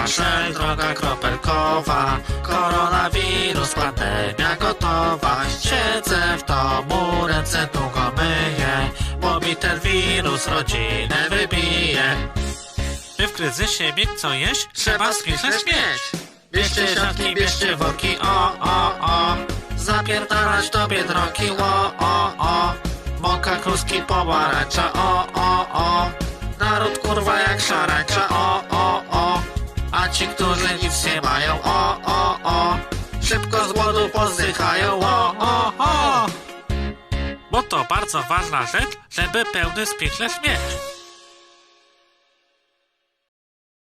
kaszel, droga kropelkowa, koronawirus, pandemia gotowa. Siedzę w domu, ręce długo myję, bo mi ten wirus rodzinę wybije. By w kryzysie mieć co jeść, trzeba skrzynkę śmieć. Bierzcie siatki, bierzcie worki, o, o, o. Zapierdalać do biedronki, o, o, o. Mąka, kluski, pomarańcza, o, o, o. Naród kurwa jak. A ci, którzy nic nie mają, o, o, o. Szybko z głodu pozdychają, o, o, o. Bo to bardzo ważna rzecz, żeby pełny spichlerz mieć.